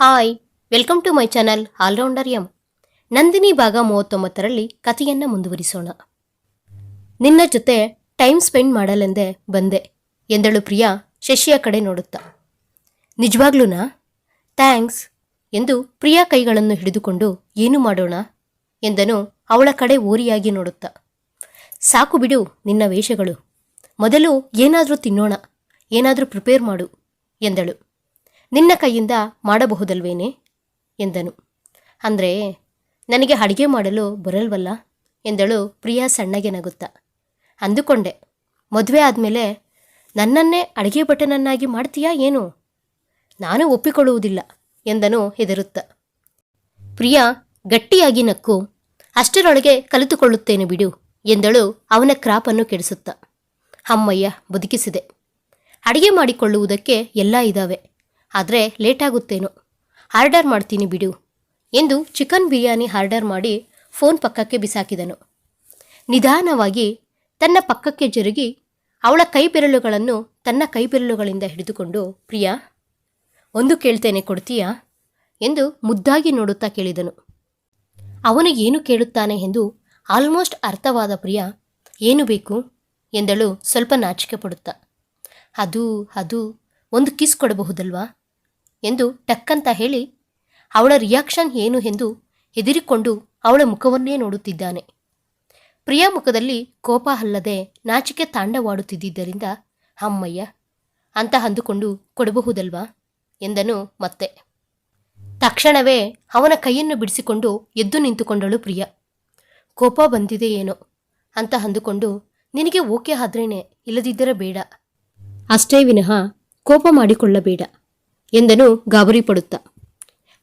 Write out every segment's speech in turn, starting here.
Hi, welcome to my channel allrounder M. Nandini ಭಾಗ ಮೂವತ್ತೊಂಬತ್ತರಲ್ಲಿ ಕಥೆಯನ್ನು ಮುಂದುವರಿಸೋಣ. ನಿನ್ನ ಜೊತೆ ಟೈಮ್ ಸ್ಪೆಂಡ್ ಮಾಡಲೆಂದೇ ಬಂದೆ, ಎಂದಳು ಪ್ರಿಯಾ ಶಶಿಯ ಕಡೆ ನೋಡುತ್ತಾ. ನಿಜವಾಗ್ಲೂನಾ? ಥ್ಯಾಂಕ್ಸ್, ಎಂದು ಪ್ರಿಯಾ ಕೈಗಳನ್ನು ಹಿಡಿದುಕೊಂಡು ಏನು ಮಾಡೋಣ, ಎಂದನು ಅವಳ ಕಡೆ ಓರಿಯಾಗಿ ನೋಡುತ್ತಾ. ಸಾಕು ಬಿಡು ನಿನ್ನ ವೇಷಗಳು, ಮೊದಲು ಏನಾದರೂ ತಿನ್ನೋಣ, ಏನಾದರೂ ಪ್ರಿಪೇರ್ ಮಾಡು, ಎಂದಳು. ನಿನ್ನ ಕೈಯಿಂದ ಮಾಡಬಹುದಲ್ವೇನೆ? ಎಂದನು. ಅಂದರೆ, ನನಗೆ ಅಡಿಗೆ ಮಾಡಲು ಬರಲ್ವಲ್ಲ? ಎಂದಳು ಪ್ರಿಯಾ ಸಣ್ಣಗೆ ನಗುತ್ತಾ. ಅಂದುಕೊಂಡೆ, ಮದುವೆ ಆದಮೇಲೆ ನನ್ನನ್ನೇ ಅಡಿಗೆ ಭಟನನ್ನಾಗಿ ಮಾಡ್ತೀಯಾ ಏನು? ನಾನು ಒಪ್ಪಿಕೊಳ್ಳುವುದಿಲ್ಲ, ಎಂದನು ಹೆದರುತ್ತ. ಪ್ರಿಯಾ, ಗಟ್ಟಿಯಾಗಿ ನಕ್ಕು. ಅಷ್ಟರೊಳಗೆ ಕಲಿತುಕೊಳ್ಳುತ್ತೇನೆ ಬಿಡು, ಎಂದಳು ಅವನ ಕ್ರಾಪನ್ನು ಕೆಡಿಸುತ್ತಾ. ಅಮ್ಮಯ್ಯ ಬದುಕಿಸಿದೆ. ಅಡಿಗೆ ಮಾಡಿಕೊಳ್ಳುವುದಕ್ಕೆ ಎಲ್ಲ ಇದ್ದಾವೆ ಆದರೆ ಲೇಟಾಗುತ್ತೇನೋ ಆರ್ಡರ್ ಮಾಡ್ತೀನಿ ಬಿಡು ಎಂದು ಚಿಕನ್ ಬಿರಿಯಾನಿ ಆರ್ಡರ್ ಮಾಡಿ ಫೋನ್ ಪಕ್ಕಕ್ಕೆ ಬಿಸಾಕಿದನು. ನಿಧಾನವಾಗಿ ತನ್ನ ಪಕ್ಕಕ್ಕೆ ಜರುಗಿ ಅವಳ ಕೈ ಬೆರಳುಗಳನ್ನು ತನ್ನ ಕೈ ಬೆರಳುಗಳಿಂದ ಹಿಡಿದುಕೊಂಡು, ಪ್ರಿಯಾ, ಒಂದು ಕೇಳ್ತೇನೆ ಕೊಡ್ತೀಯಾ? ಎಂದು ಮುದ್ದಾಗಿ ನೋಡುತ್ತಾ ಕೇಳಿದನು. ಅವನು ಏನು ಕೇಳುತ್ತಾನೆ ಎಂದು ಆಲ್ಮೋಸ್ಟ್ ಅರ್ಥವಾದ ಪ್ರಿಯಾ, ಏನು ಬೇಕು? ಎಂದಳು ಸ್ವಲ್ಪ ನಾಚಿಕೆ ಪಡುತ್ತಾ. ಅದು ಅದು ಒಂದು ಕಿಸ್ ಕೊಡಬಹುದಲ್ವಾ? ಎಂದು ಟಕ್ಕಂತ ಹೇಳಿ, ಅವಳ ರಿಯಾಕ್ಷನ್ ಏನು ಎಂದು ಹೆದರಿಕೊಂಡು ಅವಳ ಮುಖವನ್ನೇ ನೋಡುತ್ತಿದ್ದಾನೆ. ಪ್ರಿಯಾ ಮುಖದಲ್ಲಿ ಕೋಪ ಅಲ್ಲದೆ ನಾಚಿಕೆ ತಾಂಡವಾಡುತ್ತಿದ್ದರಿಂದ ಅಮ್ಮಯ್ಯ, ಅಂತ ಅಂದುಕೊಂಡು ಕೊಡಬಹುದಲ್ವಾ? ಎಂದನು ಮತ್ತೆ. ತಕ್ಷಣವೇ ಅವನ ಕೈಯನ್ನು ಬಿಡಿಸಿಕೊಂಡು ಎದ್ದು ನಿಂತುಕೊಂಡಳು ಪ್ರಿಯಾ. ಕೋಪ ಬಂದಿದೆ ಏನೋ ಅಂತ ಅಂದುಕೊಂಡು, ನಿನಗೆ ಓಕೆ ಆದ್ರೇನೆ, ಇಲ್ಲದಿದ್ದರೆ ಬೇಡ. ಅಷ್ಟೇ ವಿನಃ ಕೋಪ ಮಾಡಿಕೊಳ್ಳಬೇಡ ಎಂದನು ಗಾಬರಿ ಪಡುತ್ತಾ.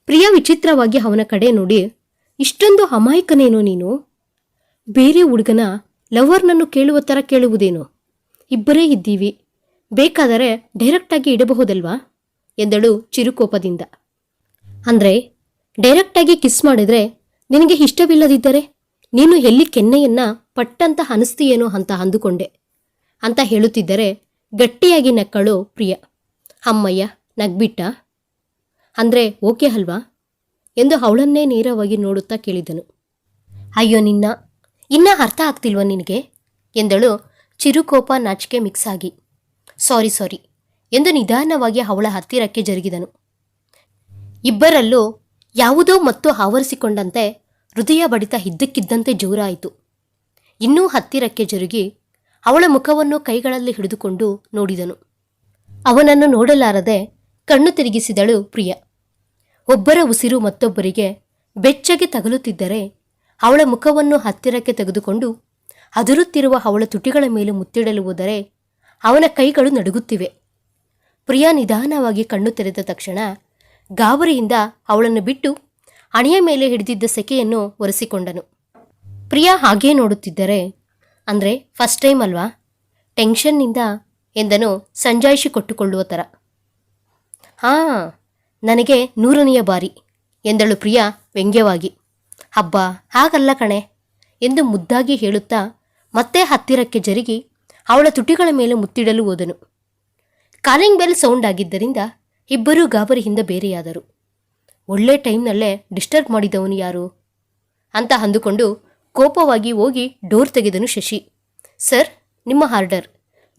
ಪ್ರಿಯ ವಿಚಿತ್ರವಾಗಿ ಅವನ ಕಡೆ ನೋಡಿ, ಇಷ್ಟೊಂದು ಅಮಾಯಕನೇನೋ ನೀನು? ಬೇರೆ ಹುಡುಗನ ಲವರ್ನನ್ನು ಕೇಳುವ ಥರ ಕೇಳುವುದೇನು? ಇಬ್ಬರೇ ಇದ್ದೀವಿ, ಬೇಕಾದರೆ ಡೈರೆಕ್ಟಾಗಿ ಇಡಬಹುದಲ್ವಾ? ಎಂದಳು ಚಿರುಕೋಪದಿಂದ. ಅಂದರೆ, ಡೈರೆಕ್ಟಾಗಿ ಕಿಸ್ ಮಾಡಿದ್ರೆ ನಿನಗೆ ಇಷ್ಟವಿಲ್ಲದಿದ್ದರೆ ನೀನು ಎಲ್ಲಿ ಕೆನ್ನೆಯನ್ನ ಪಟ್ಟಂತ ಅನಿಸ್ತೀಯೇನೋ ಅಂತ ಅಂದುಕೊಂಡೆ. ಅಂತ ಹೇಳುತ್ತಿದ್ದರೆ ಗಟ್ಟಿಯಾಗಿ ನಕ್ಕಳು ಪ್ರಿಯ. ಅಮ್ಮಯ್ಯ, ನಗ್ಬಿಟ್ಟ. ಅಂದರೆ, ಓಕೆ ಅಲ್ವಾ? ಎಂದು ಅವಳನ್ನೇ ನೇರವಾಗಿ ನೋಡುತ್ತಾ ಕೇಳಿದನು. ಅಯ್ಯೋ, ನಿನ್ನ, ಇನ್ನ ಅರ್ಥ ಆಗ್ತಿಲ್ವ ನಿನಗೆ? ಎಂದಳು ಚಿರುಕೋಪ ನಾಚಿಕೆ ಮಿಕ್ಸ್ ಆಗಿ ಸಾರಿ ಸಾರಿ, ಎಂದು ನಿಧಾನವಾಗಿ ಅವಳ ಹತ್ತಿರಕ್ಕೆ ಜರುಗಿದನು. ಇಬ್ಬರಲ್ಲೂ ಯಾವುದೋ ಮತ್ತು ಆವರಿಸಿಕೊಂಡಂತೆ ಹೃದಯ ಬಡಿತ ಇದ್ದಕ್ಕಿದ್ದಂತೆ ಜೋರಾಯಿತು. ಇನ್ನೂ ಹತ್ತಿರಕ್ಕೆ ಜರುಗಿ ಅವಳ ಮುಖವನ್ನು ಕೈಗಳಲ್ಲಿ ಹಿಡಿದುಕೊಂಡು ನೋಡಿದನು. ಅವನನ್ನು ನೋಡಲಾರದೆ ಕಣ್ಣು ತಿರುಗಿಸಿದಳು ಪ್ರಿಯ. ಒಬ್ಬರ ಉಸಿರು ಮತ್ತೊಬ್ಬರಿಗೆ ಬೆಚ್ಚಗೆ ತಗಲುತ್ತಿದ್ದರೆ ಅವಳ ಮುಖವನ್ನು ಹತ್ತಿರಕ್ಕೆ ತೆಗೆದುಕೊಂಡು ಅದುರುತ್ತಿರುವ ಅವಳ ತುಟಿಗಳ ಮೇಲೆ ಮುತ್ತಿಡಲು ಹೋದರೆ ಅವನ ಕೈಗಳು ನಡುಗುತ್ತಿವೆ. ಪ್ರಿಯಾ ನಿಧಾನವಾಗಿ ಕಣ್ಣು ತೆರೆದ ತಕ್ಷಣ ಗಾಬರಿಯಿಂದ ಅವಳನ್ನು ಬಿಟ್ಟು ಹಣೆಯ ಮೇಲೆ ಹಿಡಿದಿದ್ದ ಸೆಕೆಯನ್ನು ಒರೆಸಿಕೊಂಡನು. ಪ್ರಿಯಾ ಹಾಗೇ ನೋಡುತ್ತಿದ್ದರೆ, ಅಂದರೆ ಫಸ್ಟ್ ಟೈಮ್ ಅಲ್ವಾ? ಟೆನ್ಷನ್ನಿಂದ ಎಂದನು ಸಂಜಾಯಿಷಿ ಕೊಟ್ಟುಕೊಳ್ಳುವ ಥರ ಹಾ, ನನಗೆ ನೂರನೆಯ ಬಾರಿ, ಎಂದಳು ಪ್ರಿಯಾ ವ್ಯಂಗ್ಯವಾಗಿ. ಹಬ್ಬ ಹಾಗಲ್ಲ ಕಣೆ, ಎಂದು ಮುದ್ದಾಗಿ ಹೇಳುತ್ತಾ ಮತ್ತೆ ಹತ್ತಿರಕ್ಕೆ ಜರುಗಿ ಅವಳ ತುಟಿಗಳ ಮೇಲೆ ಮುತ್ತಿಡಲು ಹೋದನು. ಕಾಲಿಂಗ್ ಬೆಲ್ ಸೌಂಡ್ ಆಗಿದ್ದರಿಂದ ಇಬ್ಬರೂ ಗಾಬರಿಯಿಂದ ಬೇರೆಯಾದರು. ಒಳ್ಳೆ ಟೈಮ್ನಲ್ಲೇ ಡಿಸ್ಟರ್ಬ್ ಮಾಡಿದವನು ಯಾರು? ಅಂತ ಅಂದುಕೊಂಡು ಕೋಪವಾಗಿ ಹೋಗಿ ಡೋರ್ ತೆಗೆದನು ಶಶಿ. ಸರ್, ನಿಮ್ಮ ಆರ್ಡರ್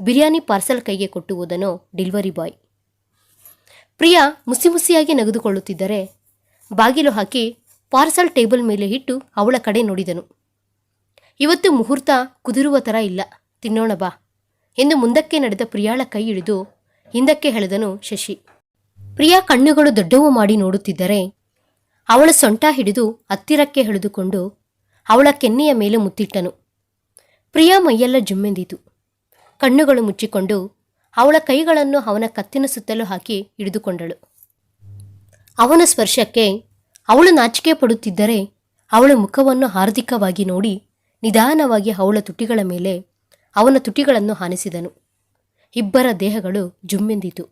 ಬಿರಿಯಾನಿ ಪಾರ್ಸಲ್ ಕೈಗೆ ಕೊಟ್ಟು ಹೋದನು ಡೆಲಿವರಿ ಬಾಯ್. ಪ್ರಿಯಾ ಮುಸಿ ಮುಸಿಯಾಗಿ ನಗೆದುಕೊಳ್ಳುತ್ತಿದ್ದರೆ ಬಾಗಿಲು ಹಾಕಿ ಪಾರ್ಸಲ್ ಟೇಬಲ್ ಮೇಲೆ ಇಟ್ಟು ಅವಳ ಕಡೆ ನೋಡಿದನು. ಇವತ್ತು ಮುಹೂರ್ತ ಕುದುರುವ ಥರ ಇಲ್ಲ, ತಿನ್ನೋಣ ಬಾ ಎಂದು ಮುಂದಕ್ಕೆ ನಡೆದ ಪ್ರಿಯಾಳ ಕೈ ಹಿಡಿದು ಹಿಂದಕ್ಕೆ ಎಳೆದನು ಶಶಿ. ಪ್ರಿಯಾ ಕಣ್ಣುಗಳು ದೊಡ್ಡವು ಮಾಡಿ ನೋಡುತ್ತಿದ್ದರೆ ಅವಳ ಸೊಂಟ ಹಿಡಿದು ಹತ್ತಿರಕ್ಕೆ ಹಿಡಿದುಕೊಂಡು ಅವಳ ಕೆನ್ನೆಯ ಮೇಲೆ ಮುತ್ತಿಟ್ಟನು. ಪ್ರಿಯಾ ಮೈಯೆಲ್ಲ ಜುಮ್ಮೆಂದಿತು. ಕಣ್ಣುಗಳು ಮುಚ್ಚಿಕೊಂಡು ಅವಳ ಕೈಗಳನ್ನು ಅವನ ಕತ್ತಿನ ಸುತ್ತಲೂ ಹಾಕಿ ಹಿಡಿದುಕೊಂಡಳು. ಅವನ ಸ್ಪರ್ಶಕ್ಕೆ ಅವಳು ನಾಚಿಕೆ ಪಡುತ್ತಿದ್ದರೆ ಅವಳ ಮುಖವನ್ನು ಹಾರ್ದಿಕವಾಗಿ ನೋಡಿ ನಿಧಾನವಾಗಿ ಅವಳ ತುಟಿಗಳ ಮೇಲೆ ಅವನ ತುಟಿಗಳನ್ನು ಹಾನಿಸಿದನು. ಇಬ್ಬರ ದೇಹಗಳು ಜುಮ್ಮೆಂದಿತು.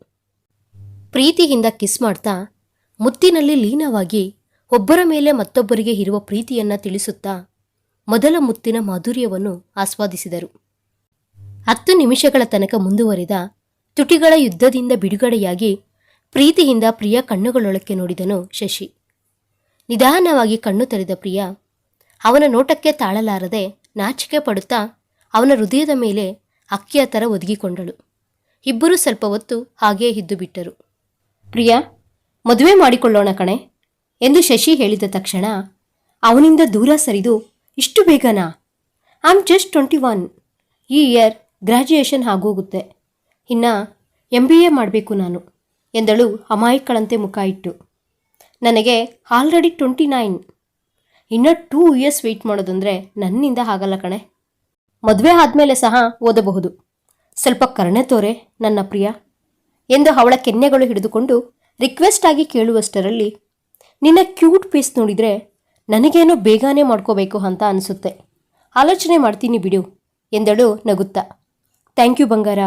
ಪ್ರೀತಿಯಿಂದ ಕಿಸ್ ಮಾಡ್ತಾ ಮುತ್ತಿನಲ್ಲಿ ಲೀನವಾಗಿ ಒಬ್ಬರ ಮೇಲೆ ಮತ್ತೊಬ್ಬರಿಗೆ ಇರುವ ಪ್ರೀತಿಯನ್ನು ತಿಳಿಸುತ್ತಾ ಮೊದಲ ಮುತ್ತಿನ ಮಾಧುರ್ಯವನ್ನು ಆಸ್ವಾದಿಸಿದರು. ಹತ್ತು ನಿಮಿಷಗಳ ತನಕ ಮುಂದುವರಿದ ತುಟಿಗಳ ಯುದ್ಧದಿಂದ ಬಿಡುಗಡೆಯಾಗಿ ಪ್ರೀತಿಯಿಂದ ಪ್ರಿಯ ಕಣ್ಣುಗಳೊಳಕ್ಕೆ ನೋಡಿದನು ಶಶಿ. ನಿಧಾನವಾಗಿ ಕಣ್ಣು ತೆರೆದ ಪ್ರಿಯ, ಅವನ ನೋಟಕ್ಕೆ ತಾಳಲಾರದೆ ನಾಚಿಕೆ ಪಡುತ್ತಾ ಅವನ ಹೃದಯದ ಮೇಲೆ ಅಕ್ಕಿಯ ಥರ ಒದಗಿಕೊಂಡಳು. ಇಬ್ಬರೂ ಸ್ವಲ್ಪ ಹೊತ್ತು ಹಾಗೇ ಇದ್ದು ಬಿಟ್ಟರು. ಪ್ರಿಯಾ, ಮದುವೆ ಮಾಡಿಕೊಳ್ಳೋಣ ಕಣೆ ಎಂದು ಶಶಿ ಹೇಳಿದ ತಕ್ಷಣ ಅವನಿಂದ ದೂರ ಸರಿದು, ಇಷ್ಟು ಬೇಗನಾ? I am just twenty one ಈ ಇಯರ್ ಗ್ರ್ಯಾಜುಯೇಷನ್ ಆಗೋಗುತ್ತೆ. ಇನ್ನು ಎಂ ಬಿ ಎ ಮಾಡಬೇಕು ನಾನು, ಎಂದಳು ಅಮಾಯಕಳಂತೆ ಮುಖ ಇಟ್ಟು. ನನಗೆ ಆಲ್ರೆಡಿ ಟ್ವೆಂಟಿ ನೈನ್ ಇನ್ನೂ ಟೂ ಇಯರ್ಸ್ ವೆಯ್ಟ್ ಮಾಡೋದಂದರೆ ನನ್ನಿಂದ ಆಗಲ್ಲ ಕಣೆ. ಮದುವೆ ಆದಮೇಲೆ ಸಹ ಓದಬಹುದು. ಸ್ವಲ್ಪ ಕರ್ಣೆ ತೋರೆ ನನ್ನ ಪ್ರಿಯ, ಎಂದು ಅವಳ ಕೆನ್ನೆಗಳು ಹಿಡಿದುಕೊಂಡು ರಿಕ್ವೆಸ್ಟ್ ಆಗಿ ಕೇಳುವಷ್ಟರಲ್ಲಿ, ನಿನ್ನ ಕ್ಯೂಟ್ ಪೀಸ್ ನೋಡಿದರೆ ನನಗೇನೋ ಬೇಗನೆ ಮಾಡ್ಕೋಬೇಕು ಅಂತ ಅನಿಸುತ್ತೆ. ಆಲೋಚನೆ ಮಾಡ್ತೀನಿ ಬಿಡು, ಎಂದಳು ನಗುತ್ತಾ. ಥ್ಯಾಂಕ್ ಯು ಬಂಗಾರ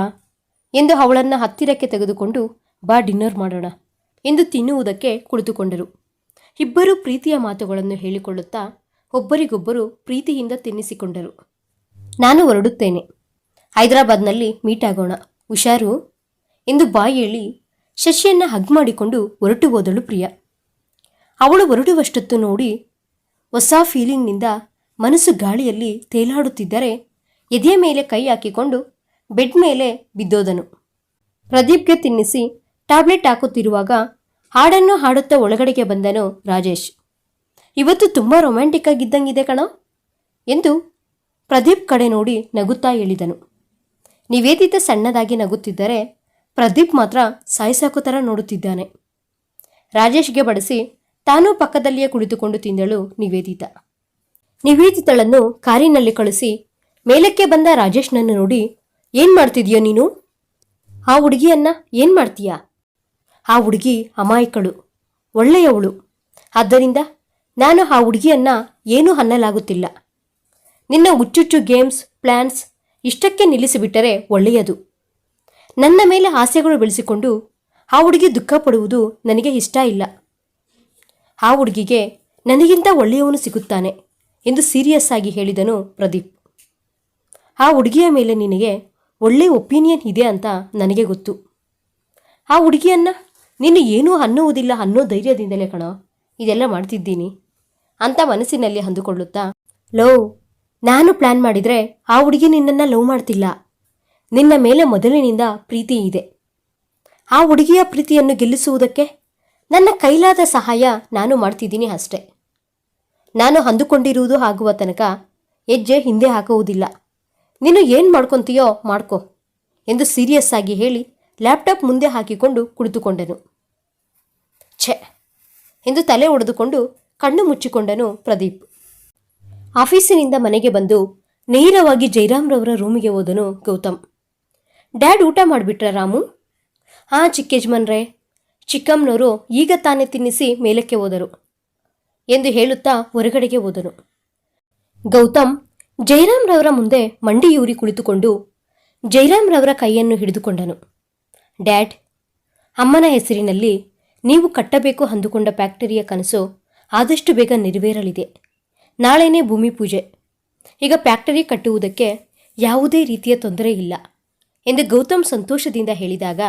ಎಂದು ಅವಳನ್ನು ಹತ್ತಿರಕ್ಕೆ ತೆಗೆದುಕೊಂಡು ಬಾ ಡಿನ್ನರ್ ಮಾಡೋಣ ಎಂದು ತಿನ್ನುವುದಕ್ಕೆ ಕುಳಿತುಕೊಂಡರು. ಇಬ್ಬರು ಪ್ರೀತಿಯ ಮಾತುಗಳನ್ನು ಹೇಳಿಕೊಳ್ಳುತ್ತಾ ಒಬ್ಬರಿಗೊಬ್ಬರು ಪ್ರೀತಿಯಿಂದ ತಿನ್ನಿಸಿಕೊಂಡರು. ನಾನು ಹೊರಡುತ್ತೇನೆ. ಹೈದರಾಬಾದ್ನಲ್ಲಿ ಮೀಟ್ ಆಗೋಣ. ಹುಷಾರು ಎಂದು ಬಾಯಿ ಹೇಳಿ ಶಶಿಯನ್ನ ಹಗ್ ಮಾಡಿಕೊಂಡು ಹೊರಟು ಹೋದಳು ಪ್ರಿಯ. ಅವಳು ಹೊರಡುವಷ್ಟೊತ್ತು ನೋಡಿ ಹೊಸ ಫೀಲಿಂಗ್ನಿಂದ ಮನಸ್ಸು ಗಾಳಿಯಲ್ಲಿ ತೇಲಾಡುತ್ತಿದ್ದರೆ ಎದೆಯ ಮೇಲೆ ಕೈ ಹಾಕಿಕೊಂಡು ಬೆಡ್ ಮೇಲೆ ಬಿದ್ದೋದನು. ಪ್ರದೀಪ್ಗೆ ತಿನ್ನಿಸಿ ಟ್ಯಾಬ್ಲೆಟ್ ಹಾಕುತ್ತಿರುವಾಗ ಹಾಡನ್ನು ಹಾಡುತ್ತಾ ಒಳಗಡೆಗೆ ಬಂದನು ರಾಜೇಶ್. ಇವತ್ತು ತುಂಬ ರೊಮ್ಯಾಂಟಿಕ್ ಆಗಿದ್ದಂಗಿದೆ ಕಣ ಎಂದು ಪ್ರದೀಪ್ ಕಡೆ ನೋಡಿ ನಗುತ್ತಾ ಹೇಳಿದನು. ನಿವೇದಿತ ಸಣ್ಣದಾಗಿ ನಗುತ್ತಿದ್ದರೆ ಪ್ರದೀಪ್ ಮಾತ್ರ ಸಾಯಿಸಾಕು ಥರ ನೋಡುತ್ತಿದ್ದಾನೆ. ರಾಜೇಶ್ಗೆ ಬಡಿಸಿ ತಾನೂ ಪಕ್ಕದಲ್ಲಿಯೇ ಕುಳಿತುಕೊಂಡು ತಿಂದಳು ನಿವೇದಿತ. ನಿವೇದಿತಳನ್ನು ಕಾರಿನಲ್ಲಿ ಕಳಿಸಿ ಮೇಲಕ್ಕೆ ಬಂದ ರಾಜೇಶ್ನನ್ನು ನೋಡಿ ಏನ್ ಮಾಡ್ತಿದ್ಯೋ ನೀನು? ಆ ಹುಡುಗಿಯನ್ನ ಏನ್ ಮಾಡ್ತೀಯಾ? ಆ ಹುಡುಗಿ ಅಮಾಯಕಳು, ಒಳ್ಳೆಯವಳು. ಆದ್ದರಿಂದ ನಾನು ಆ ಹುಡುಗಿಯನ್ನ ಏನೂ ಅನ್ನಲಾಗುತ್ತಿಲ್ಲ. ನಿನ್ನ ಹುಚ್ಚುಚ್ಚು ಗೇಮ್ಸ್ ಪ್ಲ್ಯಾನ್ಸ್ ಇಷ್ಟಕ್ಕೆ ನಿಲ್ಲಿಸಿಬಿಟ್ಟರೆ ಒಳ್ಳೆಯದು. ನನ್ನ ಮೇಲೆ ಆಸೆಗಳು ಬೆಳೆಸಿಕೊಂಡು ಆ ಹುಡುಗಿ ದುಃಖ ಪಡುವುದು ನನಗೆ ಇಷ್ಟ ಇಲ್ಲ. ಆ ಹುಡುಗಿಗೆ ನನಗಿಂತ ಒಳ್ಳೆಯವನು ಸಿಗುತ್ತಾನೆ ಎಂದು ಸೀರಿಯಸ್ ಆಗಿ ಹೇಳಿದನು ಪ್ರದೀಪ್. ಆ ಹುಡುಗಿಯ ಮೇಲೆ ನಿನಗೆ ಒಳ್ಳೆಯ ಒಪಿನಿಯನ್ ಇದೆ ಅಂತ ನನಗೆ ಗೊತ್ತು. ಆ ಹುಡುಗಿಯನ್ನ ನೀನು ಏನೂ ಅನ್ನುವುದಿಲ್ಲ ಅನ್ನೋ ಧೈರ್ಯದಿಂದಲೇ ಕಣೋ, ಇದೆಲ್ಲ ಮಾಡ್ತಿದ್ದೀನಿ. ಅಂತ ಮನಸ್ಸಿನಲ್ಲಿ ಅಂದುಕೊಳ್ಳುತ್ತಾ ಲವ್ ನಾನು ಪ್ಲ್ಯಾನ್ ಮಾಡಿದರೆ ಆ ಹುಡುಗಿ ನಿನ್ನನ್ನು ಲವ್ ಮಾಡ್ತಿಲ್ಲ. ನಿನ್ನ ಮೇಲೆ ಮೊದಲಿನಿಂದ ಪ್ರೀತಿ ಇದೆ. ಆ ಹುಡುಗಿಯ ಪ್ರೀತಿಯನ್ನು ಗೆಲ್ಲಿಸುವುದಕ್ಕೆ ನನ್ನ ಕೈಲಾದ ಸಹಾಯ ನಾನು ಮಾಡ್ತಿದ್ದೀನಿ ಅಷ್ಟೆ. ನಾನು ಅಂದುಕೊಂಡಿರುವುದು ಆಗುವ ತನಕ ಹೆಜ್ಜೆ ಹಿಂದೆ ಹಾಕುವುದಿಲ್ಲ. ನೀನು ಏನು ಮಾಡ್ಕೊತೀಯೋ ಮಾಡ್ಕೋ ಎಂದು ಸೀರಿಯಸ್ ಆಗಿ ಹೇಳಿ ಲ್ಯಾಪ್ಟಾಪ್ ಮುಂದೆ ಹಾಕಿಕೊಂಡು ಕುಳಿತುಕೊಂಡನು. ಛೆ ಎಂದು ತಲೆ ಒಡೆದುಕೊಂಡು ಕಣ್ಣು ಮುಚ್ಚಿಕೊಂಡನು ಪ್ರದೀಪ್. ಆಫೀಸಿನಿಂದ ಮನೆಗೆ ಬಂದು ನೇರವಾಗಿ ಜೈರಾಮ್ರವರ ರೂಮಿಗೆ ಹೋದನು ಗೌತಮ್. ಡ್ಯಾಡ್ ಊಟ ಮಾಡಿಬಿಟ್ರ ರಾಮು? ಹಾಂ ಚಿಕ್ಕೇಜ್ಮನ್ರೇ ಚಿಕ್ಕಮ್ಮನವರು ಈಗ ತಾನೇ ತಿನ್ನಿಸಿ ಮೇಲಕ್ಕೆ ಹೋದರು ಎಂದು ಹೇಳುತ್ತಾ ಹೊರಗಡೆಗೆ ಹೋದನು. ಗೌತಮ್ ಜೈರಾಮ್ರವರ ಮುಂದೆ ಮಂಡಿಯೂರಿ ಕುಳಿತುಕೊಂಡು ಜೈರಾಮ್ರವರ ಕೈಯನ್ನು ಹಿಡಿದುಕೊಂಡನು. ಡ್ಯಾಡ್, ಅಮ್ಮನ ಹೆಸರಿನಲ್ಲಿ ನೀವು ಕಟ್ಟಬೇಕು ಅಂದುಕೊಂಡ ಫ್ಯಾಕ್ಟರಿಯ ಕನಸು ಆದಷ್ಟು ಬೇಗ ನೆರವೇರಲಿದೆ. ನಾಳೆನೇ ಭೂಮಿ ಪೂಜೆ. ಈಗ ಫ್ಯಾಕ್ಟರಿ ಕಟ್ಟುವುದಕ್ಕೆ ಯಾವುದೇ ರೀತಿಯ ತೊಂದರೆ ಇಲ್ಲ ಎಂದು ಗೌತಮ್ ಸಂತೋಷದಿಂದ ಹೇಳಿದಾಗ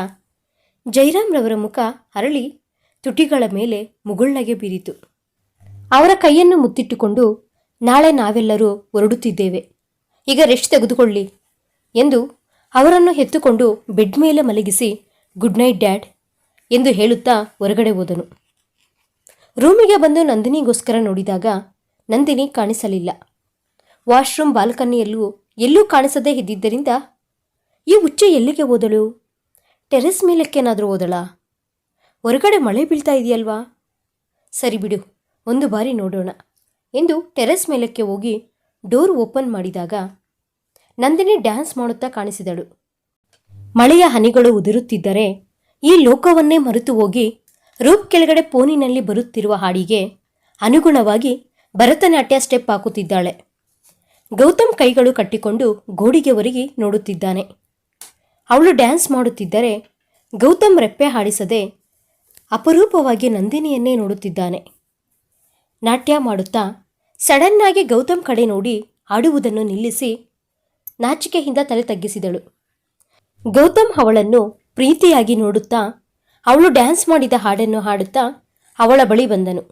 ಜೈರಾಮ್ರವರ ಮುಖ ಅರಳಿ ತುಟಿಗಳ ಮೇಲೆ ಮುಗುಳ್ನಗೆ ಬೀರಿತು. ಅವರ ಕೈಯನ್ನು ಮುತ್ತಿಟ್ಟುಕೊಂಡು ನಾಳೆ ನಾವೆಲ್ಲರೂ ಹೊರಡುತ್ತಿದ್ದೇವೆ. ಈಗ ರೆಸ್ಟ್ ತೆಗೆದುಕೊಳ್ಳಿ ಎಂದು ಅವರನ್ನು ಎತ್ತುಕೊಂಡು ಬೆಡ್ ಮೇಲೆ ಮಲಗಿಸಿ, ಗುಡ್ ನೈಟ್, ಡ್ಯಾಡ್ ಎಂದು ಹೇಳುತ್ತಾ ಹೊರಗಡೆ ಹೋದನು. ರೂಮಿಗೆ ಬಂದು ನಂದಿನಿಗೋಸ್ಕರ ನೋಡಿದಾಗ ನಂದಿನಿ ಕಾಣಿಸಲಿಲ್ಲ. ವಾಶ್ರೂಮ್ ಬಾಲ್ಕನಿಯಲ್ಲೂ ಎಲ್ಲೂ ಕಾಣಿಸದೇ ಇದ್ದಿದ್ದರಿಂದ, ಈ ಹುಚ್ಚೆ ಎಲ್ಲಿಗೆ ಹೋದಳು? ಟೆರೆಸ್ ಮೇಲಕ್ಕೇನಾದರೂ ಹೋದಳಾ? ಹೊರಗಡೆ ಮಳೆ ಬೀಳ್ತಾ ಇದೆಯಲ್ವಾ? ಸರಿ ಬಿಡು, ಒಂದು ಬಾರಿ ನೋಡೋಣ ಎಂದು ಟೆರೆಸ್ ಮೇಲಕ್ಕೆ ಹೋಗಿ ಡೋರ್ ಓಪನ್ ಮಾಡಿದಾಗ ನಂದಿನಿ ಡ್ಯಾನ್ಸ್ ಮಾಡುತ್ತಾ ಕಾಣಿಸಿದಳು. ಮಳೆಯ ಹನಿಗಳು ಉದುರುತ್ತಿದ್ದರೆ ಈ ಲೋಕವನ್ನೇ ಮರೆತು ಹೋಗಿ ರೂಪ್ ಕೆಳಗಡೆ ಫೋನಿನಲ್ಲಿ ಬರುತ್ತಿರುವ ಹಾಡಿಗೆ ಅನುಗುಣವಾಗಿ ಭರತನಾಟ್ಯ ಸ್ಟೆಪ್ ಹಾಕುತ್ತಿದ್ದಾಳೆ. ಗೌತಮ್ ಕೈಗಳು ಕಟ್ಟಿಕೊಂಡು ಗೋಡಿಗೆ ಒರಗಿ ನೋಡುತ್ತಿದ್ದಾನೆ. ಅವಳು ಡ್ಯಾನ್ಸ್ ಮಾಡುತ್ತಿದ್ದರೆ ಗೌತಮ್ ರೆಪ್ಪೆ ಹಾಡಿಸದೆ ಅಪರೂಪವಾಗಿ ನಂದಿನಿಯನ್ನೇ ನೋಡುತ್ತಿದ್ದಾನೆ. ನಾಟ್ಯ ಮಾಡುತ್ತಾ ಸಡನ್ನಾಗಿ ಗೌತಮ್ ಕಡೆ ನೋಡಿ ಆಡುವುದನ್ನು ನಿಲ್ಲಿಸಿ ನಾಚಿಕೆಯಿಂದ ತಲೆ ತಗ್ಗಿಸಿದಳು. ಗೌತಮ್ ಅವಳನ್ನು ಪ್ರೀತಿಯಾಗಿ ನೋಡುತ್ತಾ, ಅವಳು ಡ್ಯಾನ್ಸ್ ಮಾಡಿದ ಹಾಡನ್ನು ಹಾಡುತ್ತಾ ಅವಳ ಬಳಿ ಬಂದನು.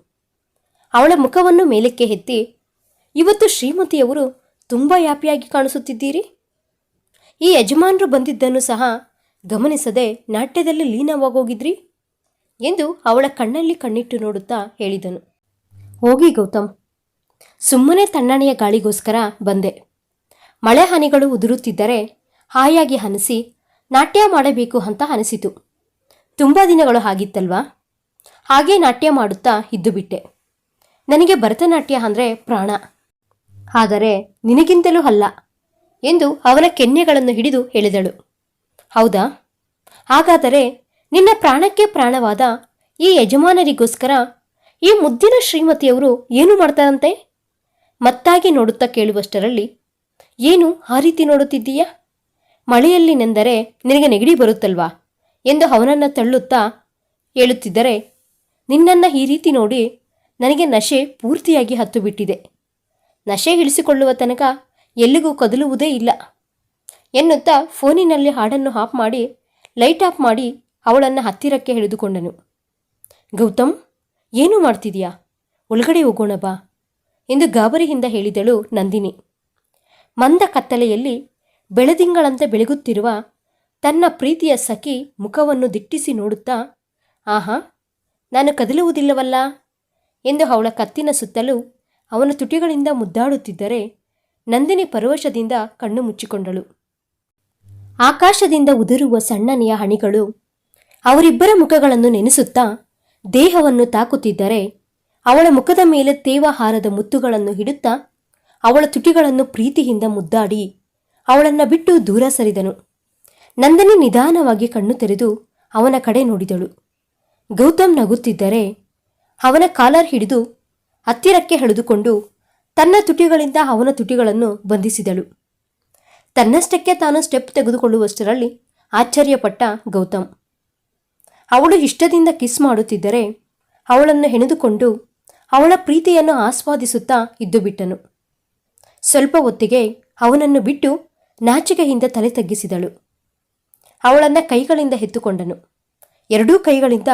ಅವಳ ಮುಖವನ್ನು ಮೇಲಕ್ಕೆ ಎತ್ತಿ, ಇವತ್ತು ಶ್ರೀಮತಿಯವರು ತುಂಬ ಯಾಪಿಯಾಗಿ ಕಾಣಿಸುತ್ತಿದ್ದೀರಿ? ಈ ಯಜಮಾನರು ಬಂದಿದ್ದನ್ನು ಸಹ ಗಮನಿಸದೆ ನಾಟ್ಯದಲ್ಲಿ ಲೀನವಾಗೋಗಿದ್ರಿ? ಎಂದು ಅವಳ ಕಣ್ಣಲ್ಲಿ ಕಣ್ಣಿಟ್ಟು ನೋಡುತ್ತಾ ಹೇಳಿದನು. ಹೋಗಿ ಗೌತಮ್ ಸುಮ್ಮನೆ ತಣ್ಣನೆಯ ಗಾಳಿಗೋಸ್ಕರ ಬಂದೆ. ಮಳೆ ಹನಿಗಳು ಉದುರುತ್ತಿದ್ದರೆ ಹಾಯಾಗಿ ಹನಿಸಿ, ನಾಟ್ಯ ಮಾಡಬೇಕು ಅಂತ ಅನಿಸಿತು. ತುಂಬ ದಿನಗಳು ಆಗಿತ್ತಲ್ವಾ? ಹಾಗೆ ನಾಟ್ಯ ಮಾಡುತ್ತಾ ಇದ್ದು ಬಿಟ್ಟೆ. ನನಗೆ ಭರತನಾಟ್ಯ ಅಂದರೆ ಪ್ರಾಣ. ಆದರೆ ನಿನಗಿಂತಲೂ ಅಲ್ಲ ಎಂದು ಅವನ ಕೆನ್ನೆಗಳನ್ನು ಹಿಡಿದು ಹೇಳಿದಳು. ಹೌದಾ? ಹಾಗಾದರೆ ನಿನ್ನ ಪ್ರಾಣಕ್ಕೆ ಪ್ರಾಣವಾದ ಈ ಯಜಮಾನರಿಗೋಸ್ಕರ ಈ ಮುದ್ದಿನ ಶ್ರೀಮತಿಯವರು ಏನು ಮಾಡ್ತಾರಂತೆ? ಮತ್ತಾಗಿ ನೋಡುತ್ತಾ ಕೇಳುವಷ್ಟರಲ್ಲಿ, ಏನು ಆ ರೀತಿ ನೋಡುತ್ತಿದ್ದೀಯಾ? ಮಳೆಯಲ್ಲಿ ನೆಂದರೆ ನಿನಗೆ ನೆಗಡಿ ಬರುತ್ತಲ್ವಾ? ಎಂದು ಅವನನ್ನು ತಳ್ಳುತ್ತಾ ಹೇಳುತ್ತಿದ್ದರೆ, ನಿನ್ನನ್ನು ಈ ರೀತಿ ನೋಡಿ ನನಗೆ ನಶೆ ಪೂರ್ತಿಯಾಗಿ ಹತ್ತು ಬಿಟ್ಟಿದೆ ನಶೆ ಇಳಿಸಿಕೊಳ್ಳುವ ತನಕ ಎಲ್ಲಿಗೂ ಕದಲುವುದೇ ಇಲ್ಲ ಎನ್ನುತ್ತಾ ಫೋನಿನಲ್ಲಿ ಹಾಡನ್ನು ಆಫ್ ಮಾಡಿ, ಲೈಟ್ ಆಫ್ ಮಾಡಿ ಅವಳನ್ನು ಹತ್ತಿರಕ್ಕೆ ಹಿಡಿದುಕೊಂಡನು ಗೌತಮ್, ಏನು ಮಾಡ್ತಿದೀಯಾ ಒಳಗಡೆ ಹೋಗೋಣ ಬಾ. ಎಂದು ಗಾಬರಿಯಿಂದ ಹೇಳಿದಳು ನಂದಿನಿ. ಮಂದ ಕತ್ತಲೆಯಲ್ಲಿ ಬೆಳದಿಂಗಳಂತೆ ಬೆಳಗುತ್ತಿರುವ ತನ್ನ ಪ್ರೀತಿಯ ಸಖಿ ಮುಖವನ್ನು ದಿಟ್ಟಿಸಿ ನೋಡುತ್ತಾ, ಆಹಾ, ನಾನು ಕದಲುವುದಿಲ್ಲವಲ್ಲ ಎಂದು ಅವಳ ಕತ್ತಿನ ಸುತ್ತಲೂ ಅವನ ತುಟಿಗಳಿಂದ ಮುದ್ದಾಡುತ್ತಿದ್ದರೆ ನಂದಿನಿ ಪರವಶದಿಂದ ಕಣ್ಣು ಮುಚ್ಚಿಕೊಂಡಳು. ಆಕಾಶದಿಂದ ಉದುರುವ ಸಣ್ಣನೆಯ ಹಣಿಗಳು ಅವರಿಬ್ಬರ ಮುಖಗಳನ್ನು ನೆನೆಸುತ್ತಾ ದೇಹವನ್ನು ತಾಕುತ್ತಿದ್ದರೆ ಅವಳ ಮುಖದ ಮೇಲೆ ತೇವಹಾರದ ಮುತ್ತುಗಳನ್ನು ಹಿಡುತ್ತಾ ಅವಳ ತುಟಿಗಳನ್ನು ಪ್ರೀತಿಯಿಂದ ಮುದ್ದಾಡಿ ಅವಳನ್ನ ಬಿಟ್ಟು ದೂರ ಸರಿದನು. ನಂದನಿ ನಿಧಾನವಾಗಿ ಕಣ್ಣು ತೆರೆದು ಅವನ ಕಡೆ ನೋಡಿದಳು. ಗೌತಮ್ ನಗುತ್ತಿದ್ದರೆ ಅವನ ಕಾಲರ್ ಹಿಡಿದು ಹತ್ತಿರಕ್ಕೆ ಹಳೆದುಕೊಂಡು ತನ್ನ ತುಟಿಗಳಿಂದ ಅವನ ತುಟಿಗಳನ್ನು ಬಂಧಿಸಿದಳು. ತನ್ನಷ್ಟಕ್ಕೆ ತಾನು ಸ್ಟೆಪ್ ತೆಗೆದುಕೊಳ್ಳುವಷ್ಟರಲ್ಲಿ ಆಶ್ಚರ್ಯಪಟ್ಟ ಗೌತಮ್. ಅವಳು ಇಷ್ಟದಿಂದ ಕಿಸ್ ಮಾಡುತ್ತಿದ್ದರೆ ಅವಳನ್ನು ಹೆಣೆದುಕೊಂಡು ಅವಳ ಪ್ರೀತಿಯನ್ನು ಆಸ್ವಾದಿಸುತ್ತಾ ಇದ್ದು ಬಿಟ್ಟನು. ಸ್ವಲ್ಪ ಹೊತ್ತಿಗೆ ಅವನನ್ನು ಬಿಟ್ಟು ನಾಚಿಕೆಯಿಂದ ತಲೆ ತಗ್ಗಿಸಿದಳು. ಅವಳನ್ನ ಕೈಗಳಿಂದ ಎತ್ತುಕೊಂಡನು. ಎರಡೂ ಕೈಗಳಿಂದ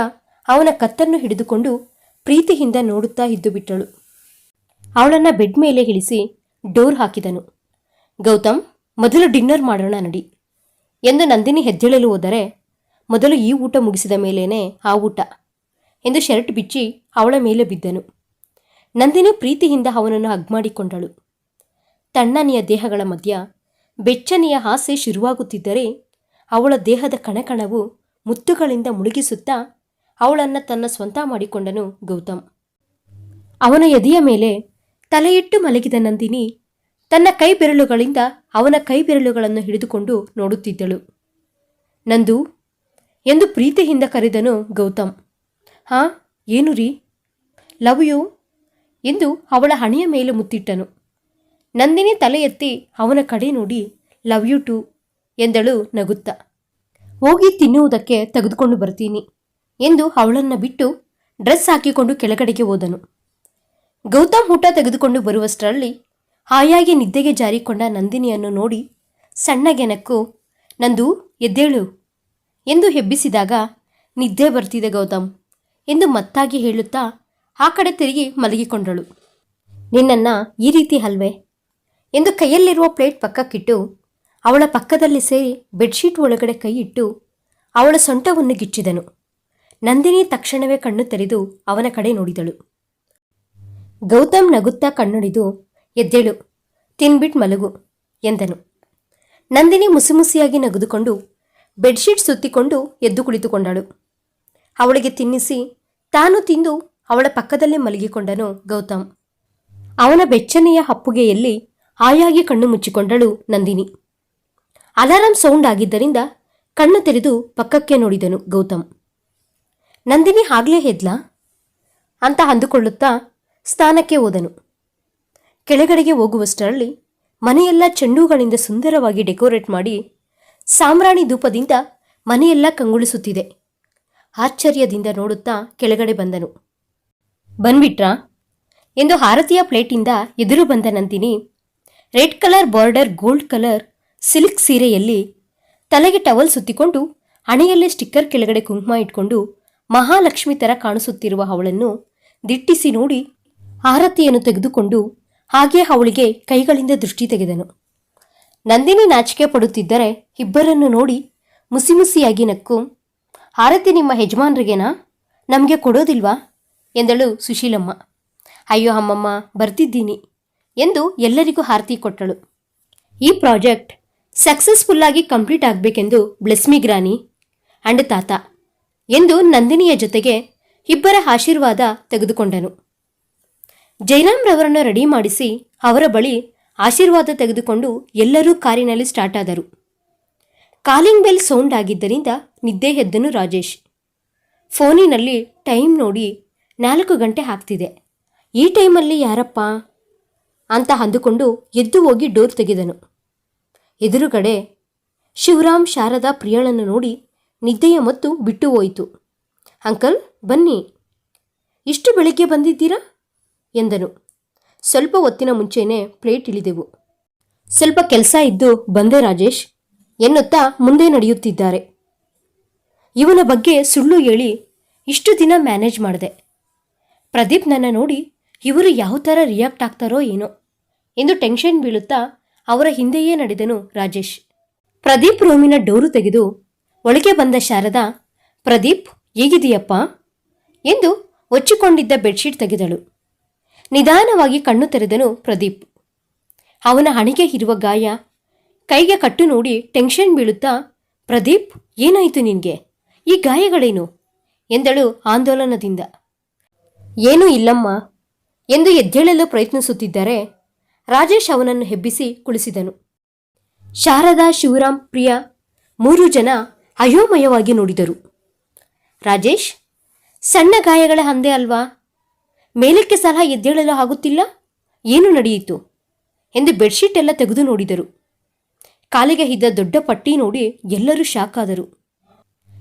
ಅವನ ಕತ್ತನ್ನು ಹಿಡಿದುಕೊಂಡು ಪ್ರೀತಿಯಿಂದ ನೋಡುತ್ತಾ ಇದ್ದು ಬಿಟ್ಟಳು. ಅವಳನ್ನ ಬೆಡ್ ಮೇಲೆ ಇಳಿಸಿ ಡೋರ್ ಹಾಕಿದನು. ಗೌತಮ್, ಮೊದಲು ಡಿನ್ನರ್ ಮಾಡೋಣ ನಡಿ. ಎಂದು ನಂದಿನಿ ಹೆದ್ದೇಳಲು ಹೋದರೆ ಮೊದಲು ಈ ಊಟ ಮುಗಿಸಿದ ಮೇಲೇನೆ ಆ ಊಟ ಎಂದು ಶರ್ಟ್ ಬಿಚ್ಚಿ ಅವಳ ಮೇಲೆ ಬಿದ್ದನು. ನಂದಿನಿ ಪ್ರೀತಿಯಿಂದ ಅವನನ್ನು ಅಗ್ಮಾಡಿಕೊಂಡಳು ತಣ್ಣನೆಯ ದೇಹಗಳ ಮಧ್ಯ ಬೆಚ್ಚನೆಯ ಹಾಸೆ ಶುರುವಾಗುತ್ತಿದ್ದರೆ ಅವಳ ದೇಹದ ಕಣಕಣವು ಮುತ್ತುಗಳಿಂದ ಮುಳುಗಿಸುತ್ತಾ ಅವಳನ್ನು ತನ್ನ ಸ್ವಂತ ಮಾಡಿಕೊಂಡನು ಗೌತಮ್. ಅವನ ಎದೆಯ ಮೇಲೆ ತಲೆಯಿಟ್ಟು ಮಲಗಿದ ನಂದಿನಿ ತನ್ನ ಕೈ ಬೆರಳುಗಳಿಂದ ಅವನ ಕೈ ಬೆರಳುಗಳನ್ನು ಹಿಡಿದುಕೊಂಡು ನೋಡುತ್ತಿದ್ದಳು. ನಂದು, ಎಂದು ಪ್ರೀತಿಯಿಂದ ಕರೆದನು ಗೌತಮ್. ಹಾ, ಏನು ರೀ? Love you? ಎಂದು ಅವಳ ಹಣೆಯ ಮೇಲೆ ಮುತ್ತಿಟ್ಟನು. ನಂದಿನಿ ತಲೆ ಎತ್ತಿ ಅವನ ಕಡೆ ನೋಡಿ, ಲವ್ ಯು ಟು ಎಂದಳು ನಗುತ್ತಾ. ಹೋಗಿ ತಿನ್ನುವುದಕ್ಕೆ ತೆಗೆದುಕೊಂಡು ಬರ್ತೀನಿ ಎಂದು ಅವಳನ್ನು ಬಿಟ್ಟು ಡ್ರೆಸ್ ಹಾಕಿಕೊಂಡು ಕೆಳಗಡೆಗೆ ಹೋದನು. ಗೌತಮ್ ಊಟ ತೆಗೆದುಕೊಂಡು ಬರುವಷ್ಟರಲ್ಲಿ ಹಾಯಾಗಿ ನಿದ್ದೆಗೆ ಜಾರಿಕೊಂಡ ನಂದಿನಿಯನ್ನು ನೋಡಿ ಸಣ್ಣಗೆ ನಕ್ಕು ನಂದು ಎದ್ದೇಳು ಎಂದು ಹೆಬ್ಬಿಸಿದಾಗ, ನಿದ್ದೆ ಬರ್ತಿದೆ ಗೌತಮ್ ಎಂದು ಮತ್ತಾಗಿ ಹೇಳುತ್ತಾ ಆ ಕಡೆ ತಿರುಗಿ ಮಲಗಿಕೊಂಡಳು. ನಿನ್ನನ್ನ ಈ ರೀತಿ ಅಲ್ವೇ? ಎಂದು ಕೈಯಲ್ಲಿರುವ ಪ್ಲೇಟ್ ಪಕ್ಕಕ್ಕಿಟ್ಟು, ಅವಳ ಪಕ್ಕದಲ್ಲಿ ಸೇರಿ ಬೆಡ್ಶೀಟ್ ಒಳಗಡೆ ಕೈ ಅವಳ ಸೊಂಟವನ್ನು ಗಿಚ್ಚಿದನು. ನಂದಿನಿ ತಕ್ಷಣವೇ ಕಣ್ಣು ತೆರೆದು ಅವನ ಕಡೆ ನೋಡಿದಳು. ಗೌತಮ್ ನಗುತ್ತಾ ಕಣ್ಣುಡಿದು, ಎದ್ದೇಳು, ತಿನ್ಬಿಟ್ ಮಲಗು ಎಂದನು. ನಂದಿನಿ ಮುಸಿಮುಸಿಯಾಗಿ ನಗುದುಕೊಂಡು ಬೆಡ್ಶೀಟ್ ಸುತ್ತಿಕೊಂಡು ಎದ್ದು ಕುಳಿತುಕೊಂಡಳು. ಅವಳಿಗೆ ತಿನ್ನಿಸಿ ತಾನು ತಿಂದು ಅವಳ ಪಕ್ಕದಲ್ಲೇ ಮಲಗಿಕೊಂಡನು ಗೌತಮ್. ಅವನ ಬೆಚ್ಚನೆಯ ಹಪ್ಪುಗೆಯಲ್ಲಿ ಹಾಯಾಗಿ ಕಣ್ಣು ಮುಚ್ಚಿಕೊಂಡಳು ನಂದಿನಿ. ಅಲಾರಾಂ ಸೌಂಡ್ ಆಗಿದ್ದರಿಂದ ಕಣ್ಣು ತೆರೆದು ಪಕ್ಕಕ್ಕೆ ನೋಡಿದನು ಗೌತಮ್. ನಂದಿನಿ ಆಗ್ಲೇ ಹೆದ್ಲಾ. ಅಂತ ಅಂದುಕೊಳ್ಳುತ್ತಾ ಸ್ನಾನಕ್ಕೆ ಹೋದನು. ಕೆಳಗಡೆಗೆ ಹೋಗುವಷ್ಟರಲ್ಲಿ ಮನೆಯೆಲ್ಲ ಚೆಂಡುಗಳಿಂದ ಸುಂದರವಾಗಿ ಡೆಕೋರೇಟ್ ಮಾಡಿ ಸಾಮ್ರಾಣಿ ಧೂಪದಿಂದ ಮನೆಯೆಲ್ಲ ಕಂಗೊಳಿಸುತ್ತಿದೆ. ಆಶ್ಚರ್ಯದಿಂದ ನೋಡುತ್ತಾ ಕೆಳಗಡೆ ಬಂದನು. ಬಂದ್ಬಿಟ್ರಾ? ಎಂದು ಹಾರತಿಯ ಪ್ಲೇಟಿಂದ ಎದುರು ಬಂದ Nandini, red colour border gold colour silk ಸೀರೆಯಲ್ಲಿ ತಲೆಗೆ ಟವಲ್ ಸುತ್ತಿಕೊಂಡು ಹಣೆಯಲ್ಲೇ ಸ್ಟಿಕ್ಕರ್ ಕೆಳಗಡೆ ಕುಂಕುಮ ಇಟ್ಕೊಂಡು ಮಹಾಲಕ್ಷ್ಮಿ ಥರ ಕಾಣಿಸುತ್ತಿರುವ ಅವಳನ್ನು ದಿಟ್ಟಿಸಿ ನೋಡಿ ಆರತಿಯನ್ನು ತೆಗೆದುಕೊಂಡು ಹಾಗೆ ಅವಳಿಗೆ ಕೈಗಳಿಂದ ದೃಷ್ಟಿ ತೆಗೆದನು. ನಂದಿನಿ ನಾಚಿಕೆ ಪಡುತ್ತಿದ್ದರೆ ಇಬ್ಬರನ್ನು ನೋಡಿ ಮುಸಿಮುಸಿಯಾಗಿ ನಕ್ಕು ಆರತಿ ನಿಮ್ಮ ಯಜಮಾನ್ರಿಗೇನಾ? ನಮಗೆ ಕೊಡೋದಿಲ್ವಾ? ಎಂದಳು ಸುಶೀಲಮ್ಮ. ಅಯ್ಯೋ ಅಮ್ಮಮ್ಮ, ಬರ್ತಿದ್ದೀನಿ ಎಂದು ಎಲ್ಲರಿಗೂ ಹಾರತಿ ಕೊಟ್ಟಳು. ಈ ಪ್ರಾಜೆಕ್ಟ್ ಸಕ್ಸಸ್ಫುಲ್ಲಾಗಿ ಕಂಪ್ಲೀಟ್ ಆಗಬೇಕೆಂದು ಬ್ಲೆಸ್ಮಿ ಗ್ರಾನಿ ಅಂಡ್ ತಾತ ಎಂದು ನಂದಿನಿಯ ಜೊತೆಗೆ ಇಬ್ಬರ ಆಶೀರ್ವಾದ ತೆಗೆದುಕೊಂಡನು. ಜೈರಾಮ್ ರವರನ್ನು ರೆಡಿ ಮಾಡಿಸಿ ಅವರ ಬಳಿ ಆಶೀರ್ವಾದ ತೆಗೆದುಕೊಂಡು ಎಲ್ಲರೂ ಕಾರಿನಲ್ಲಿ ಸ್ಟಾರ್ಟ್ ಆದರು. ಕಾಲಿಂಗ್ ಬೆಲ್ ಸೌಂಡ್ ಆಗಿದ್ದರಿಂದ ನಿದ್ದೆ ಎದ್ದನು ರಾಜೇಶ್. ಫೋನಿನಲ್ಲಿ ಟೈಮ್ ನೋಡಿ ನಾಲ್ಕು ಗಂಟೆ ಆಗ್ತಿದೆ. ಈ ಟೈಮಲ್ಲಿ ಯಾರಪ್ಪ? ಅಂತ ಅಂದುಕೊಂಡು ಎದ್ದು ಹೋಗಿ ಡೋರ್ ತೆಗೆದನು. ಎದುರುಗಡೆ ಶಿವರಾಮ್, ಶಾರದಾ, ಪ್ರಿಯಳನ್ನು ನೋಡಿ ನಿದ್ದೆಯ ಮತ್ತು ಬಿಟ್ಟು ಹೋಯಿತು. ಅಂಕಲ್, ಬನ್ನಿ. ಇಷ್ಟು ಬೆಳಿಗ್ಗೆ ಬಂದಿದ್ದೀರಾ? ಎಂದನು. ಸ್ವಲ್ಪ ಹೊತ್ತಿನ ಮುಂಚೆನೇ ಪ್ಲೇಟ್ ಇಳಿದೆವು. ಸ್ವಲ್ಪ ಕೆಲಸ ಇದ್ದು ಬಂದೆ ರಾಜೇಶ್, ಎನ್ನುತ್ತಾ ಮುಂದೆ ನಡೆಯುತ್ತಿದ್ದಾರೆ. ಇವನ ಬಗ್ಗೆ ಸುಳ್ಳು ಹೇಳಿ ಇಷ್ಟು ದಿನ ಮ್ಯಾನೇಜ್ ಮಾಡಿದೆ. ಪ್ರದೀಪ್ ನನ್ನ ನೋಡಿ ಇವರು ಯಾವ ಥರ ರಿಯಾಕ್ಟ್ ಆಗ್ತಾರೋ ಏನೋ. ಎಂದು ಟೆನ್ಷನ್ ಬೀಳುತ್ತಾ ಅವರ ಹಿಂದೆಯೇ ನಡೆದನು ರಾಜೇಶ್. ಪ್ರದೀಪ್ ರೂಮಿನ ಡೋರು ತೆಗೆದು ಒಳಗೆ ಬಂದ ಶಾರದಾ, ಪ್ರದೀಪ್ ಹೇಗಿದೆಯಪ್ಪ ಎಂದು ಒಚ್ಚಿಕೊಂಡಿದ್ದ ಬೆಡ್ಶೀಟ್ ತೆಗೆದಳು. ನಿಧಾನವಾಗಿ ಕಣ್ಣು ತೆರೆದನು ಪ್ರದೀಪ್. ಅವನ ಹಣೆಗೆ ಇರುವ ಗಾಯ, ಕೈಗೆ ಕಟ್ಟು ನೋಡಿ ಟೆನ್ಷನ್ ಬೀಳುತ್ತಾ, ಪ್ರದೀಪ್, ಏನಾಯಿತು ನಿನಗೆ? ಈ ಗಾಯಗಳೇನು? ಎಂದಳು ಆಂದೋಲನದಿಂದ. ಏನೂ ಇಲ್ಲಮ್ಮ ಎಂದು ಎದ್ದೇಳಲು ಪ್ರಯತ್ನಿಸುತ್ತಿದ್ದರೆ ರಾಜೇಶ್ ಅವನನ್ನು ಹೆಬ್ಬಿಸಿ ಕುಳಿಸಿದನು. ಶಾರದಾ, ಶಿವರಾಮ್, ಪ್ರಿಯಾ ಮೂರು ಜನ ಅಯೋಮಯವಾಗಿ ನೋಡಿದರು. ರಾಜೇಶ್, ಸಣ್ಣ ಗಾಯಗಳ ಹಂದೆ ಅಲ್ವಾ? ಮೇಲಕ್ಕೆ ಸಹ ಎದ್ದೇಳಲು ಆಗುತ್ತಿಲ್ಲ? ಏನು ನಡೆಯಿತು? ಎಂದು ಬೆಡ್ಶೀಟ್ ಎಲ್ಲ ತೆಗೆದು ನೋಡಿದರು. ಕಾಲಿಗೆ ಇದ್ದ ದೊಡ್ಡ ಪಟ್ಟಿ ನೋಡಿ ಎಲ್ಲರೂ ಶಾಕ್ ಆದರು.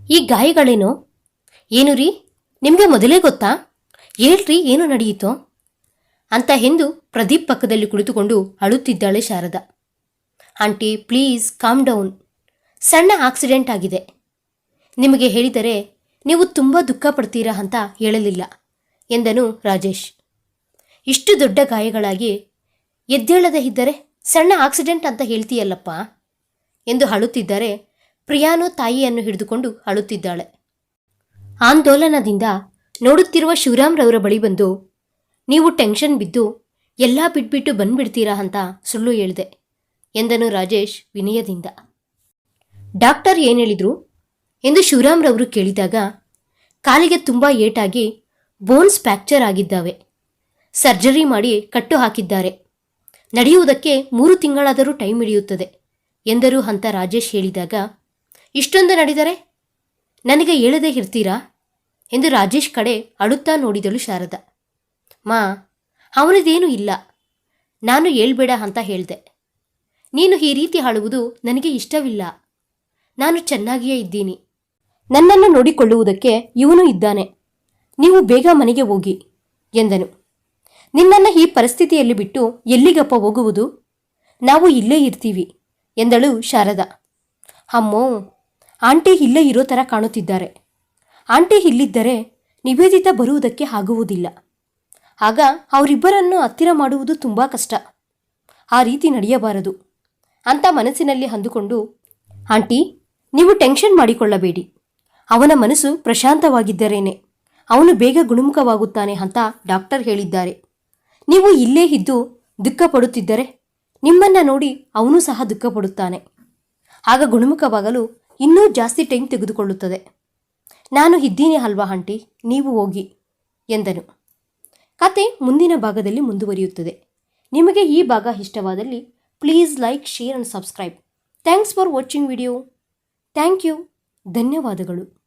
ಈ ಗಾಯಗಳೇನೋ? ಏನು ರೀ? ನಿಮಗೆ ಮೊದಲೇ ಗೊತ್ತಾ? ಹೇಳ್ರಿ, ಏನು ನಡೆಯಿತೋ? ಅಂತ ಎಂದು ಪ್ರದೀಪ್ ಪಕ್ಕದಲ್ಲಿ ಕುಳಿತುಕೊಂಡು ಅಳುತ್ತಿದ್ದಾಳೆ Sharada. Aunty, please calm down. ಸಣ್ಣ ಆಕ್ಸಿಡೆಂಟ್ ಆಗಿದೆ. ನಿಮಗೆ ಹೇಳಿದರೆ ನೀವು ತುಂಬ ದುಃಖ ಪಡ್ತೀರಾ ಅಂತ ಹೇಳಲಿಲ್ಲ ಎಂದನು ರಾಜೇಶ್. ಇಷ್ಟು ದೊಡ್ಡ ಗಾಯಗಳಾಗಿ ಎದ್ದೇಳದೇ ಇದ್ದರೆ ಸಣ್ಣ ಆಕ್ಸಿಡೆಂಟ್ ಅಂತ ಹೇಳ್ತೀಯಲ್ಲಪ್ಪ ಎಂದು ಅಳುತ್ತಿದ್ದರೆ ಪ್ರಿಯಾನು ತಾಯಿಯನ್ನು ಹಿಡಿದುಕೊಂಡು ಅಳುತ್ತಿದ್ದಾಳೆ. ಆಂದೋಲನದಿಂದ ನೋಡುತ್ತಿರುವ ಶಿವರಾಮ್ರವರ ಬಳಿ ಬಂದು, ನೀವು ಟೆನ್ಷನ್ ಬಿದ್ದು ಎಲ್ಲ ಬಿಟ್ಬಿಟ್ಟು ಬಂದ್ಬಿಡ್ತೀರಾ ಅಂತ ಸುಳ್ಳು ಹೇಳಿದೆ, ಎಂದನು ರಾಜೇಶ್ ವಿನಯದಿಂದ. ಡಾಕ್ಟರ್ ಏನು ಹೇಳಿದ್ರು? ಎಂದು ಶಿವರಾಮ್ರವರು ಕೇಳಿದಾಗ, ಕಾಲಿಗೆ ತುಂಬ ಏಟಾಗಿ ಬೋನ್ಸ್ ಫ್ಯಾಕ್ಚರ್ ಆಗಿದ್ದಾವೆ. ಸರ್ಜರಿ ಮಾಡಿ ಕಟ್ಟು ಹಾಕಿದ್ದಾರೆ. ನಡೆಯುವುದಕ್ಕೆ ಮೂರು ತಿಂಗಳಾದರೂ ಟೈಮ್ ಹಿಡಿಯುತ್ತದೆ, ಎಂದರು ಅಂತ ರಾಜೇಶ್ ಹೇಳಿದಾಗ, ಇಷ್ಟೊಂದು ನಡೆದರೆ? ನನಗೆ ಹೇಳದೇ ಇರ್ತೀರಾ? ಎಂದು ರಾಜೇಶ್ ಕಡೆ ಅಳುತ್ತಾ ನೋಡಿದಳು ಶಾರದ. ಮಾ ಅವನದೇನೂ ಇಲ್ಲ. ನಾನು ಹೇಳ್ಬೇಡ ಅಂತ ಹೇಳಿದೆ. ನೀನು ಈ ರೀತಿ ಆಳುವುದು ನನಗೆ ಇಷ್ಟವಿಲ್ಲ. ನಾನು ಚೆನ್ನಾಗಿಯೇ ಇದ್ದೀನಿ. ನನ್ನನ್ನು ನೋಡಿಕೊಳ್ಳುವುದಕ್ಕೆ ಇವನು ಇದ್ದಾನೆ. ನೀವು ಬೇಗ ಮನೆಗೆ ಹೋಗಿ, ಎಂದನು. ನಿನ್ನನ್ನು ಈ ಪರಿಸ್ಥಿತಿಯಲ್ಲಿ ಬಿಟ್ಟು ಎಲ್ಲಿಗಪ್ಪ ಹೋಗುವುದು? ನಾವು ಇಲ್ಲೇ ಇರ್ತೀವಿ, ಎಂದಳು ಶಾರದಾ. ಅಮ್ಮೋ, ಆಂಟಿ ಇಲ್ಲೇ ಇರೋ ಥರ ಕಾಣುತ್ತಿದ್ದಾರೆ. ಆಂಟಿ ಇಲ್ಲಿದ್ದರೆ ನಿವೇದಿತ ಬರುವುದಕ್ಕೆ ಆಗುವುದಿಲ್ಲ. ಆಗ ಅವರಿಬ್ಬರನ್ನು ಹತ್ತಿರ ಮಾಡುವುದು ತುಂಬ ಕಷ್ಟ. ಆ ರೀತಿ ನಡೆಯಬಾರದು. ಅಂತ ಮನಸ್ಸಿನಲ್ಲಿ ಅಂದುಕೊಂಡು, ಆಂಟಿ, ನೀವು ಟೆನ್ಷನ್ ಮಾಡಿಕೊಳ್ಳಬೇಡಿ. ಅವನ ಮನಸ್ಸು ಪ್ರಶಾಂತವಾಗಿದ್ದರೇನೆ. ಅವನು ಬೇಗ ಗುಣಮುಖವಾಗುತ್ತಾನೆ ಅಂತ ಡಾಕ್ಟರ್ ಹೇಳಿದ್ದಾರೆ. ನೀವು ಇಲ್ಲೇ ಇದ್ದು ದುಃಖ ಪಡುತ್ತಿದ್ದರೆ ನಿಮ್ಮನ್ನ ನೋಡಿ ಅವನು ಸಹ ದುಃಖ ಪಡುತ್ತಾನೆ. ಆಗ ಗುಣಮುಖವಾಗಲು ಇನ್ನೂ ಜಾಸ್ತಿ ಟೈಮ್ ತೆಗೆದುಕೊಳ್ಳುತ್ತದೆ. ನಾನು ಇದ್ದೀನಿ ಅಲ್ವಾ ಆಂಟಿ? ನೀವು ಹೋಗಿ, ಎಂದನು. ಕತೆ ಮುಂದಿನ ಭಾಗದಲ್ಲಿ ಮುಂದುವರಿಯುತ್ತದೆ. ನಿಮಗೆ ಈ ಭಾಗ ಇಷ್ಟವಾದಲ್ಲಿ please like, share and subscribe. Thanks for watching video. Thank you. ಧನ್ಯವಾದಗಳು.